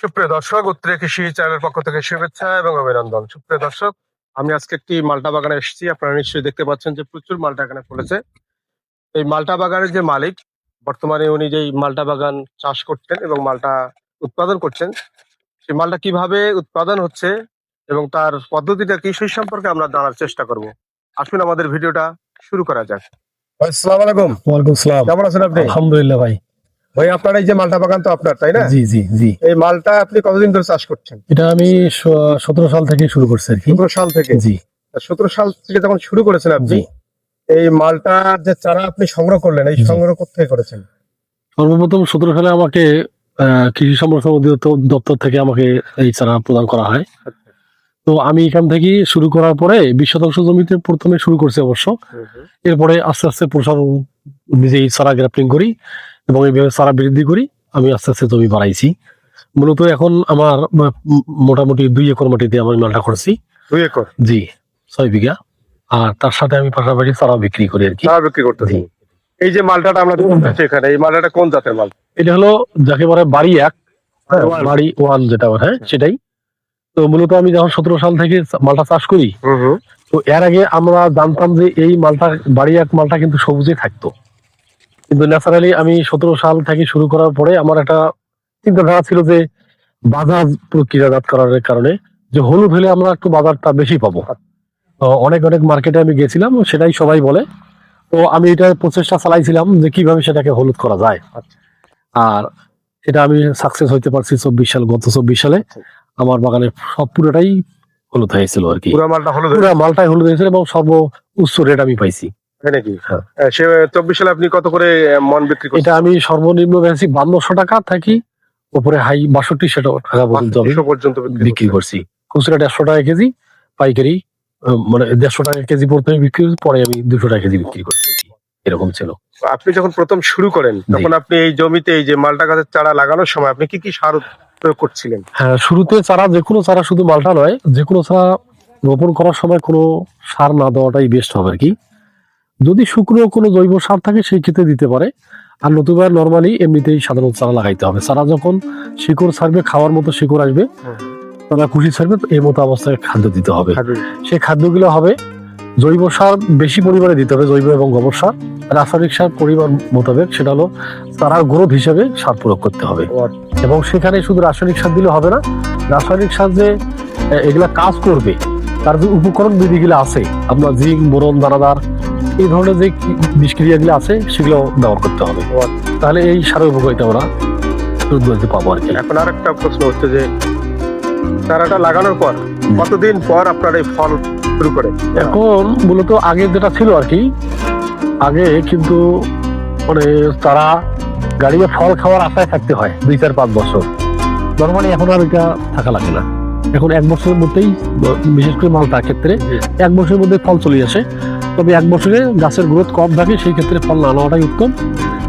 সুপ্রিয় দর্শক উত্তরে কৃষি চ্যানেলের পক্ষ থেকে শুভেচ্ছা এবং অভিনন্দন। সুপ্রিয় দর্শক আমি আজকে একটি মালটা বাগানে এসেছি। আপনারা নিশ্চয়ই দেখতে পাচ্ছেন যে প্রচুর মালটা এখানে ফলেছে। এই মালটা বাগানের যে মালিক বর্তমানে উনি যেই মালটা বাগান চাষ করছেন এবং মালটা উৎপাদন করছেন সেই মালটা কীভাবে উৎপাদন হচ্ছে এবং তার পদ্ধতিটা কি সেই সম্পর্কে আমরা জানার চেষ্টা করব। আসুন আমাদের ভিডিওটা শুরু করা যাক। আসসালামু আলাইকুম। ওয়ালাইকুম সালাম কেমন আছেন আপনি? আলহামদুলিল্লাহ ভাই। ভাই আপনার এই যে মালটা বাগান তো আপনার তাই না? জি জি জি। এই মালটা আপনি কতদিন ধরে চাষ করছেন? এটা আমি সতেরো সাল থেকে শুরু করছি আর কি। সতেরো সাল থেকে? জি। সতেরো সাল থেকে যখন শুরু করেছেন আপনি এই মালটার যে চারা আপনি সংগ্রহ করলেন এই। সংগ্রহ কোথেকে করেছেন? সর্বপ্রথম সতেরো সালে আমাকে কৃষি অধিদপ্তর দপ্তর থেকে আমাকে এই চারা প্রদান করা হয়। তো আমি এখান থেকে শুরু করার পরে বিশ শতাংশ জমিতে প্রথমে শুরু করছি অবশ্য। এরপরে আস্তে আস্তে প্রসার নিজেই সারা গ্রাফটিং করি এবং এইভাবে চারা বৃদ্ধি করি আমি আস্তে আস্তে জমি বাড়াইছি। মূলত এখন আমার মোটামুটি দুই একর মাটিতে আমি মালটা করছি। দুই একর? জি ছয় বিঘা। আর তার সাথে আমি পাশাপাশি চারা বিক্রি করি আর কি। চারা বিক্রি করতেছি। এই যে মালটাটা আমরা এখানে এই মালটাটা কোন জাতের মাল? এটা হলো যাকে বলে বাড়ি এক বাড়ি ওয়ান। যেটা বলে হ্যাঁ সেটাই। তো মূলত আমি যখন সতেরো সাল থেকে মালটা চাষ করি তো এর আগে আমরা জানতাম যে এই মালটা বাড়ি এক মালটা কিন্তু সবুজে থাকতো। কিন্তু ন্যাচারালি আমি সতেরো সাল থেকে শুরু করার পরে আমার একটা চিন্তাধারা ছিল যে বাজার প্রক্রিয়াজাত করার কারণে যে হলুদ হলে আমরা একটু বাজারটা বেশি পাবো। তো অনেক অনেক মার্কেটে আমি গেছিলাম সেটাই সবাই বলে। তো আমি এটা প্রচেষ্টা চালাইছিলাম যে কীভাবে সেটাকে হলুদ করা যায়। আর এটা আমি সাকসেস হইতে পারছি চব্বিশ সাল গত চব্বিশ সালে। আমার বাগানে সব পুরোটাই হলুদ হয়েছিল আর কি। পুরো মালটা হলো পুরো মালটাই হলুদ হয়েছিল এবং সর্ব উচ্চ রেট আমি পাইছি। নাকি? হ্যাঁ। সে চব্বিশ সালে আপনি কত করে মন বিক্রি এটা আমি সর্বনিম্ন বান্নশো টাকা থাকি উপরে হাই বাষট্টি সেটা টাকা পর্যন্ত পর্যন্ত বিক্রি করছি। খুচরা দেড়শো টাকা কেজি পাইকারি মানে দেড়শো টাকা কেজি প্রথমে বিক্রি করছি পরে আমি দুশো টাকা কেজি বিক্রি করছি। এরকম ছিল। আপনি যখন প্রথম শুরু করেন তখন আপনি এই জমিতে এই যে মালটা গাছের চারা লাগানোর সময় আপনি কি কি সার প্রয়োগ করছিলেন? হ্যাঁ শুরুতে চারা যে কোনো চারা শুধু মালটা নয় যে কোনো চারা রোপণ করার সময় কোনো সার না দেওয়াটাই বেস্ট হবে আর কি। যদি শুক্র কোনো জৈব সার থাকে সেই ক্ষেত্রে দিতে পারে। আর নতুবা নর্মালি এমনিতেই সাধারণ চারা লাগাইতে হবে। চারা যখন শিকড় ছাড়বে খাওয়ার মতো শিকড় আসবে তারা খুশি ছাড়বে এই মতো অবস্থায় খাদ্য দিতে হবে। সেই খাদ্যগুলো হবে জৈব সার বেশি পরিমাণে দিতে হবে জৈব এবং গোবর সার। রাসায়নিক সার পরিমাণ মোতাবেক সেটা হলো চারার গ্রোথ হিসেবে সার প্রয়োগ করতে হবে। এবং সেখানে শুধু রাসায়নিক সার দিলে হবে না রাসায়নিক সার যে এগুলা কাজ করবে তার যে উপকরণ বিধিগুলো আছে আপনার জিঙ্ক বোরন দানাদার এই ধরনের যে বিষক্রিয়াগুলো আছে সেগুলো ব্যবহার করতে হবে। তাহলে এই সারের উপকারিতা আমরা দুধ পাবো আর কি। এখন আর একটা প্রশ্ন হচ্ছে যে চারাটা লাগানোর পর কতদিন পর আপনার এই ফল শুরু করে এখন মূলত আগে যেটা ছিল আর কি আগে কিন্তু মানে তারা গাড়িতে ফল খাওয়ার আশায় থাকতে হয় দুই চার পাঁচ বছর। নর্মালি এখন আর এটা থাকা লাগে না। এখন এক বছরের মধ্যেই বিশেষ করে মালটার ক্ষেত্রে এক বছরের মধ্যে ফল চলে আসে। তবে এক বছরে গাছের গ্রোথ কম থাকে সেই ক্ষেত্রে ফল না নেওয়াটাই উত্তম।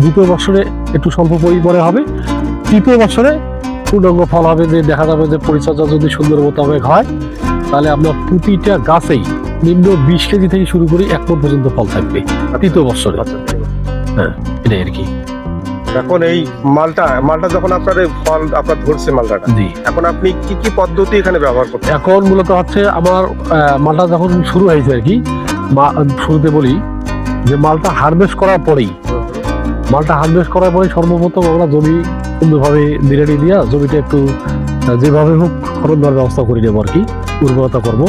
দ্বিতীয় বছরে একটু স্বল্প পরিমাণে হবে। তৃতীয় বছরে পূর্ণাঙ্গ ফল হবে যে দেখা যাবে যে পরিচর্যা যদি সুন্দর মোতাবেক হয় তাহলে আপনার প্রতিটা গাছেই নিম্ন বিশ কেজি থেকে শুরু করে এক মন পর্যন্ত ফল থাকবে তৃতীয় বছরে। হ্যাঁ এটাই আর কি। এখন এই মালটা মালটা যখন আপনার ফল আপনার ধরছে মালটাটা এখন আপনি কি কি পদ্ধতি এখানে ব্যবহার করছেন এখন মূলত হচ্ছে আমার মালটা যখন শুরু হয়েছে আর কি শুরুতে বলি যে মালটা হারভেস্ট করার পরেই, মালটা হারভেস্ট করার পরে সর্বপ্রথম আমরা জমি সুন্দরভাবে নিড়ানি দিয়া জমিটা একটু যেভাবে হোক খরচ দেওয়ার ব্যবস্থা করে নেব আর কি, উর্বরতা করব।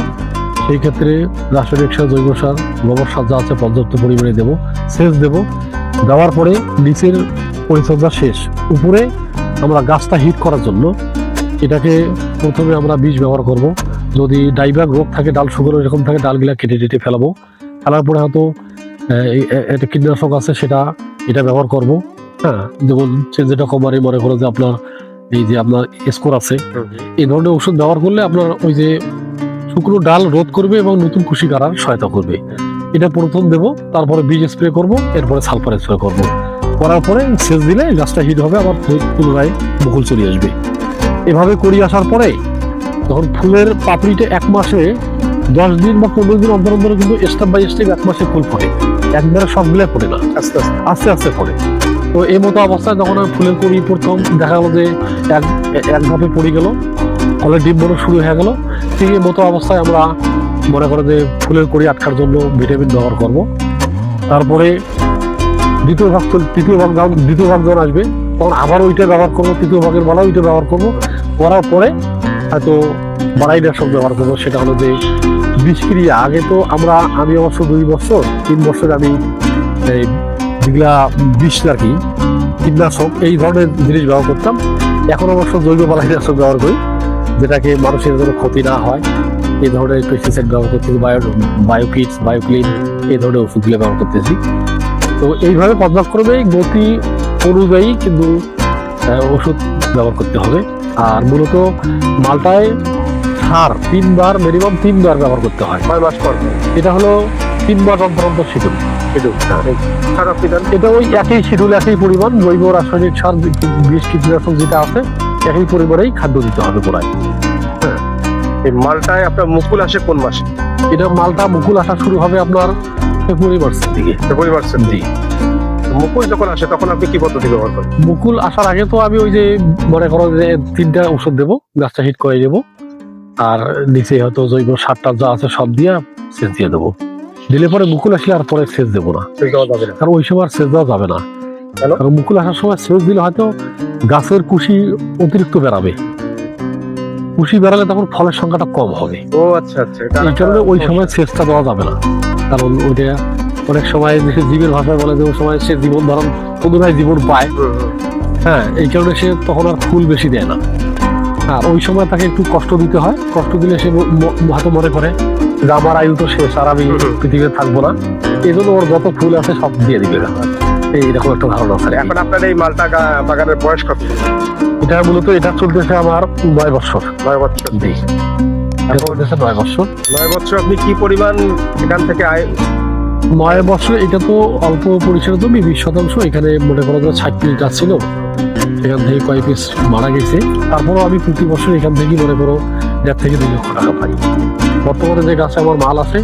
সেই ক্ষেত্রে রাসায়নিক সার, জৈব সার, গোবর সার যা আছে পর্যাপ্ত পরিমাণে দেবো, সেচ দেব। দেওয়ার পরে নিচের পরিচর্যা শেষ। উপরে আমরা গাছটা হিট করার জন্য এটাকে প্রথমে আমরা বীজ ব্যবহার করব। যদি ডাইব্যাক রোগ থাকে ডাল শুকনো এরকম থাকে ডালগুলা কেটে কেটে ফেলাবো। ফেলার পরে হয়তো একটা কীটনাশক আছে সেটা এটা ব্যবহার করব। হ্যাঁ যেমন যেটা কমারে মনে করো যে আপনার এই যে আপনার স্কোর আছে এই ধরনের ওষুধ ব্যবহার করলে আপনার ওই যে শুকনো ডাল রোধ করবে এবং নতুন কুশি কারার সহায়তা করবে। এটা প্রথম দেব তারপরে বীজ স্প্রে করব এরপরে সালফার স্প্রে করব। করার পরে সেচ দিলে গাছটা হিট হবে আবার পুনরায় বকুল চলে আসবে। এভাবে করি আসার পরে তখন ফুলের পাপড়িটা এক মাসে দশ দিন বা পনেরো দিন অন্তর অন্তর কিন্তু স্টেপ বাই স্টেপ এক মাসে ফুল ফোটে। একবারে সবগুলো ফোটে না। আস্তে আস্তে। আস্তে আস্তে ফোটে। তো এই মতো অবস্থায় যখন আমি ফুলের কড়ি প্রথম দেখা গেলো যে এক এক ধাপে পড়ে গেল ফলে ডিম বড় শুরু হয়ে গেল ঠিক এই মতো অবস্থায় আমরা মনে করো যে ফুলের কড়ি আটকার জন্য ভিটামিন ব্যবহার করব। তারপরে দ্বিতীয় ভাগ তৃতীয় ভাগ যখন দ্বিতীয় ভাগ যখন আসবে তখন আবার ওইটা ব্যবহার করব তৃতীয় ভাগের বেলা ওইটা ব্যবহার করব। করার পরে হয়তো বাড়াই সব ব্যবহার করব, সেটা হলো যে বিষক্রিয়া আগে তো আমরা, আমি অবশ্য দুই বছর, তিন বছর আমি যেগুলা বিষ আর কি, কীটনাশক, এই ধরনের জিনিস ব্যবহার করতাম। এখন অবশ্য জৈব বালাইনাশক ব্যবহার করি, যেটাকে মানুষের যেন ক্ষতি না হয়। এই ধরনের পেস্টিসাইড ব্যবহার করতেছি বায়ো বায়োকিটস বায়োক্লিন এই ধরনের ওষুধগুলো ব্যবহার করতেছি। তো এইভাবে পর্যায়ক্রমে গতি অনুযায়ী কিন্তু ওষুধ ব্যবহার করতে হবে। আর মূলত মালটায় সার তিনবার মিনিমাম তিনবার ব্যবহার করতে হয়। ছয় মাস পর? এটা হলো তিনবার অন্তর অন্তর দেন? এটা ওই একই শিডিউল একই পরিমাণ জৈব রাসায়নিক সার বিষ কীটনাশক যেটা আছে একই পরিমাণেই খাদ্য দিতে হবে গোড়ায় এই মালটায় আপনার মুকুল আসে কোন মাসে? এটা মালটা মুকুল আসা শুরু হবে আপনার ফেব্রুয়ারি মাসের দিকে। ফেব্রুয়ারি মাসে জি। মুকুল যখন আসে তখন আপনি কি পদ্ধতি ব্যবহার করেন? মুকুল আসার আগে তো আমি ওই যে মনে করো যে তিনটা ওষুধ দেবো গাছটা হিট করে দেবো আর নিচে হয়তো জৈব সারটা যা আছে সব দিয়ে সেচ দিয়ে দেবো। দিলে পরে মুকুল আসলে আর পরে সেচ দেবো না। কারণ ওই সময় আর সেচ দেওয়া যাবে না। কারণ মুকুল আসার সময় সেচ দিলে হয়তো গাছের কুশি অতিরিক্ত বেরাবে কুশি বেরালে তখন ফলের সংখ্যাটা কম হবে। ও আচ্ছা আচ্ছা। এই কারণে ওই সময় সেচটা দেওয়া যাবে না। কারণ ওইটা অনেক সময় জীবের ভাষায় বলে যে ওই সময় সে জীবন ধারণ পুনরায় জীবন পায়। হ্যাঁ এই কারণে সে তখন আর ফুল বেশি দেয় না। আর ওই সময় তাকে একটু কষ্ট দিতে হয়। কষ্ট দিলে সে হয়তো মনে করে যে আমার আয়ু তো শেষ আর আমি পৃথিবীতে থাকব না। এই জন্য ওর যত ফুল আছে সব দিয়ে দিবে। এইরকম একটা ধারণা আছে। এখন আপনার এই মালটা বাগানের বয়স কত? এটা মূলত এটা চলতেছে আমার নয় বছর। নয় বছর। জি। নয় বছর। নয় বছর আপনি কি পরিমাণ এখান থেকে আয় নয় বছর এটা তো অল্প পরিসরে জমি বিশ শতাংশ। এখানে মনে করো যে ষাট পিস গাছ ছিল। এখান থেকে কয়েক পিস মারা গেছে। তারপরও আমি প্রতি বছর এখান থেকে মনে করো দেড় থেকে দুই লক্ষ টাকা পাই। বর্তমানে যে গাছে আমার মাল আছে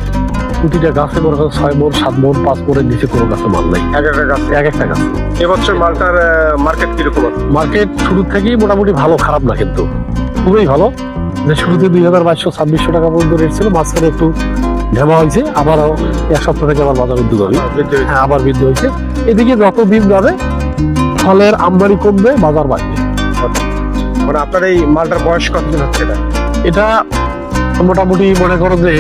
প্রতিটা গাছে মনে করো ছয় মন সাত মন পাঁচ মনের নিচে কোনো গাছে মাল নাই। এক একটা গাছ? এক একটা গাছ। এবছর মালটার মার্কেট কীরকম আছে? মার্কেট শুরু থেকেই মোটামুটি ভালো খারাপ না কিন্তু। খুবই ভালো। যে শুরুতে দুই হাজার বাইশশো ছাব্বিশশো টাকা পর্যন্ত রেট ছিল মাঝখানে একটু ঢেমা হয়েছে আবারও এক সপ্তাহ থেকে আবার বাজার বৃদ্ধি হবে। হ্যাঁ আবার বৃদ্ধি হয়েছে। এদিকে যত দিন যাবে ফলের আমদানি কমবে বাজার বাড়বে। মানে আপনার এই মালটার বয়স কতদিন হচ্ছে এটা? এটা মোটামুটি মনে করো যে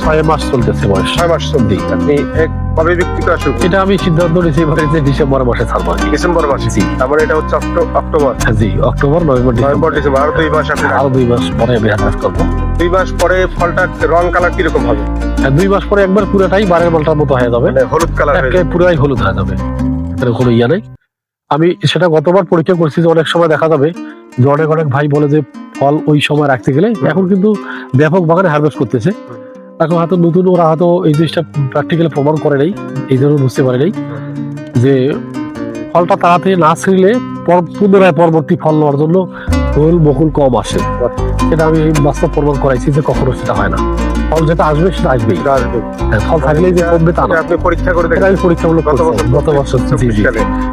ছয় মাস চলতেছে বয়স। ছয় মাস চলতি আপনি এক কবে বিক্রি করা শুরু এটা আমি সিদ্ধান্ত নিয়েছি এবারে যে ডিসেম্বর মাসে ছাড়বো ডিসেম্বর মাসে। জি। তার মানে এটা হচ্ছে অক্টোবর? জি October November December. November December আরও দুই মাস আরও দুই মাস পরে আমি হারভেস্ট করব। দুই মাস পরে ফলটা রং কালার কীরকম হবে? হ্যাঁ, দুই মাস পরে একবার পুরোটাই বারের মালটার মতো হয়ে যাবে। মানে হলুদ কালার হলুদ হয়ে যাবে। এর কোনো ইয়া নেই। আমি সেটা গতবার পরীক্ষা করছি যে অনেক সময় দেখা যাবে যে অনেক অনেক ভাই বলে যে ফল ওই সময় রাখতে গেলে এখন কিন্তু ব্যাপক বাগানে হারভেস্ট করতেছে। এখন হয়তো নতুন ওরা হয়তো এই জিনিসটা প্র্যাকটিক্যালি প্রমাণ করে নেই এই জন্য বুঝতে পারে নাই। যে ফলটা তাড়াতাড়ি না ছিঁড়লে পর- পুনরায় পরবর্তী ফল নেওয়ার জন্য ফুল বকুল কম আসে। সেটা আমি বাস্তব প্রমাণ করাইছি যে কখনো সেটা হয় না। ফল যেটা আসবে সেটা আসবেই। আসবে। হ্যাঁ, ফল থাকলেই যে কমবে তা না। আপনি পরীক্ষা করে দেখেন। আমি পরীক্ষামূলক গত বছর জি জি।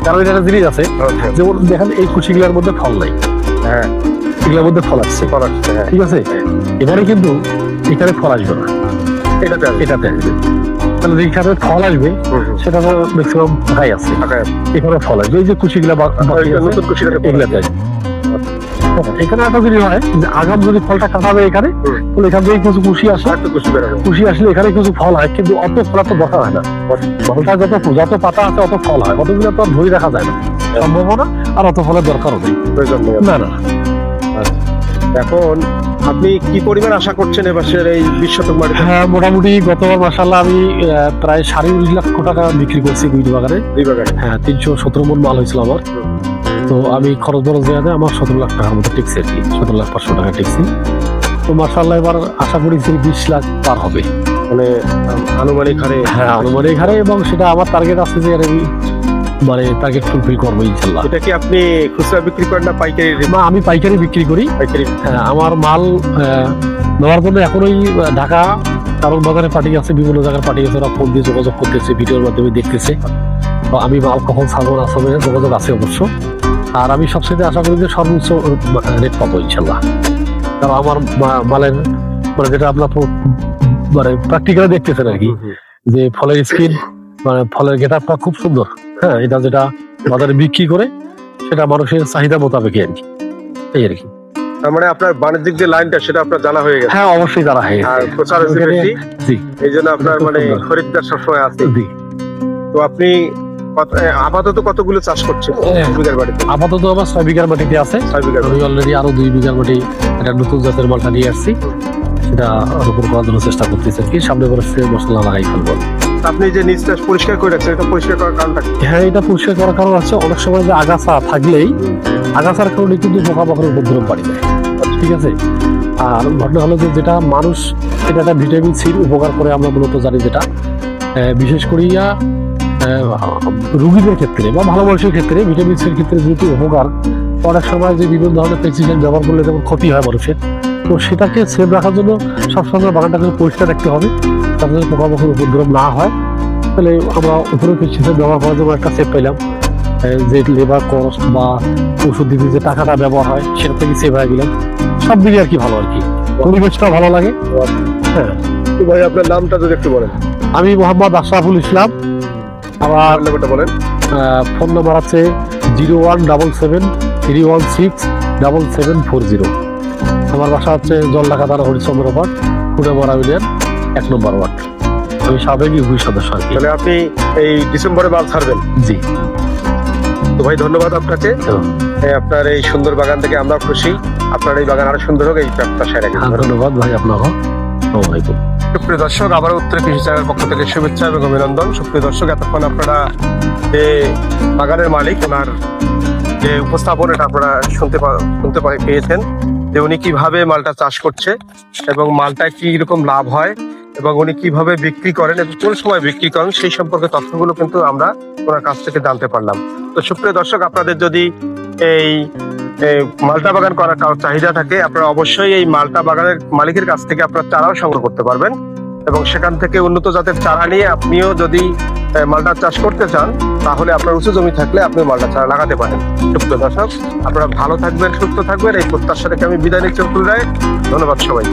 কারণ এটা জিনিস আছে আচ্ছা। যেমন দেখেন এই কুচিগুলার মধ্যে ফল নাই। হ্যাঁ। এগুলোর মধ্যে ফল আসছে ফল আসছে হ্যাঁ। ঠিক আছে? এবারে কিন্তু এখানে ফল আসবে না। এটাতে এটাতে আসবে। তাহলে যেখানে ফল আসবে। সেটা তো ম্যাক্সিমাম ফাঁকাই আছে। এখানে ফল আসবে। এই যে কুচিগুলা এগুলাতে আসবে। এখানে একটা জিনিস হয় যে আগাম যদি ফলটা কাটাবে এখানে তাহলে এখান থেকে কিছু কুশি আসে। কুশি আসলে এখানে কিছু ফল হয় কিন্তু অত ফল তো দেখা হয় না। ফলটা যত যত পাতা আছে অত ফল হয়। অতগুলো তো আর ধরে রাখা যায় না। সম্ভব না আর অত ফলের দরকারও নেই। না না। এখন আপনি কি পরিমাণ আশা করছেন এবারের এই বিশ শতক মাটিতে হ্যাঁ মোটামুটি গতবার মাসাল্লাহ আমি প্রায় সাড়ে উনিশ লক্ষ টাকা বিক্রি করছি গুইড বাগানে দুই বাগানে হ্যাঁ তিনশো সতেরো মন মাল হয়েছিল আমার। তো আমি খরচ বরচ দেওয়া আমার সতেরো লাখ টাকার মতো টেকছি আর কি সতেরো লাখ পাঁচশো টাকা টেকছি তো মাসাল্লাহ এবার আশা করি যে বিশ লাখ পার হবে। মানে আনুমানিক হারে হ্যাঁ। আনুমানিক হারে এবং সেটা আমার টার্গেট আছে যে আমি মানে টার্গেট ফুলফিল করব ইনশাল্লাহ এটা কি আপনি খুচরা বিক্রি করেন না পাইকারি না আমি পাইকারি বিক্রি করি। পাইকারি হ্যাঁ, আমার মাল নেওয়ার জন্য এখনোই ঢাকা কারণ বাজারে পার্টি আছে বিভিন্ন জায়গার পার্টি আছে ওরা ফোন দিয়ে যোগাযোগ করতেছে ভিডিওর মাধ্যমে দেখতেছে। আমি মাল কখন ছাড়বো না ছাড়বো যোগাযোগ আছে অবশ্য। আর আমি সবচেয়ে আশা করি যে সর্বোচ্চ রেট পাবো ইনশাল্লাহ। কারণ আমার মালের মানে যেটা আপনার মানে প্র্যাকটিক্যালি দেখতেছেন আর কি যে ফলের স্কিন মানে ফলের গেটআপটা খুব সুন্দর হ্যাঁ এটা যেটা বাজারে বিক্রি করে সেটা মানুষের চাহিদা মোতাবেক আর কি। এই আর কি। তার মানে আপনার বাণিজ্যিক যে লাইনটা সেটা আপনার জানা হয়ে গেছে। হ্যাঁ অবশ্যই তারা হয়ে আর প্রচার জি। এই জন্য আপনার মানে খরিদ্দার সবসময় আছে। তো আপনি আপাতত কতগুলো চাষ। বাড়িতে? আপাতত আমার ছয় বিঘার মাটিতে আছে। আমি অলরেডি আরও দুই বিঘার মাটি একটা নতুন জাতের মালটা নিয়ে আসছি। সেটা রোপণ করার জন্য চেষ্টা করতেছি আর কি। সামনে বছর মশলা লাগাই ফেলব। আপনি যে নিচটা পরিষ্কার করে রাখছেন এটা পরিষ্কার করার কারণটা হ্যাঁ এটা পরিষ্কার করার কারণ আছে অনেক সময় যে আগাছা থাকলেই আগাছার কারণে কিন্তু পোকামাকড়ের উপদ্রব বাড়ি। যায় ঠিক আছে? আর ঘটনা হলো যে যেটা মানুষ এটা একটা ভিটামিন সির উপকার করে আমরা মূলত জানি যেটা। বিশেষ করিয়া রুগীদের ক্ষেত্রে বা ভালো মানুষের ক্ষেত্রে ভিটামিন সির ক্ষেত্রে যেহেতু উপকার অনেক সময় যে বিভিন্ন ধরনের পেস্টিসাইড ব্যবহার করলে যেমন ক্ষতি হয় মানুষের তো সেটাকে সেভ রাখার জন্য সবসময় বাগানটাকে পরিষ্কার রাখতে হবে তাতে যেন পোকামাকড়ের উপদ্রব না হয়। তাহলে আমরা উপরে পেস্টিসাইড ব্যবহার করার জন্য একটা সেভ পেলাম যে লেবার কস্ট বা ওষুধ দিতে যে টাকাটা ব্যবহার হয় সেটা থেকে সেভ হয়ে গেলাম। সব দিকে আর কি ভালো আর কি। পরিবেশটা ভালো লাগে? হ্যাঁ। তো ভাই আপনার নামটা যদি একটু বলেন। আমি মোহাম্মদ আশরাফুল ইসলাম। আমার নাম্বারটা বলেন ফোন নাম্বার আছে zero one double seven three one six double seven four zero. আমার বাসা হচ্ছে জলঢাকা থানা হরিচন্দ্র পাঠ খুঁড়াবড়া ইউনিয়ন এক নম্বর ওয়ার্ড। আমি সাবেক ইউপি সদস্য আর তাহলে আপনি এই ডিসেম্বরে মাল ছাড়বেন? জি। তো ভাই ধন্যবাদ আপনাকে। আপনার এই সুন্দর বাগান থেকে আমরা খুশি। আপনার এই বাগান আরও সুন্দর হোক এই প্রত্যাশায় রাখি ধন্যবাদ ভাই আপনাকে আসসালামাইকুম সুপ্রিয় দর্শক আবার উত্তর কৃষি চ্যানেলের পক্ষ থেকে শুভেচ্ছা এবং অভিনন্দন। সুপ্রিয় দর্শক, এতক্ষণ আপনারা যে বাগানের মালিক, ওনার যে উপস্থাপন, এটা আপনারা শুনতে শুনতে পেয়েছেন যে উনি কীভাবে মালটা চাষ করছে এবং মালটা কি রকম লাভ হয় এবং উনি কীভাবে বিক্রি করেন এবং কোন সময় বিক্রি করেন, সেই সম্পর্কে তথ্যগুলো কিন্তু আমরা ওনার কাছ থেকে জানতে পারলাম। তো সুপ্রিয় দর্শক, আপনাদের যদি এই মালটা বাগান করার কারও চাহিদা থাকে, আপনারা অবশ্যই এই মালটা বাগানের মালিকের কাছ থেকে আপনারা চারাও সংগ্রহ করতে পারবেন এবং সেখান থেকে উন্নত জাতের চারা নিয়ে আপনিও যদি মালটা চাষ করতে চান, তাহলে আপনার উঁচু জমি থাকলে আপনি মালটা চারা লাগাতে পারেন। সুপ্ত দর্শক, আপনারা ভালো থাকবেন, সুস্থ থাকবেন। এই প্রত্যাশা রেখে আমি বিদায় নিচ্ছি অতুল রায়। ধন্যবাদ সবাই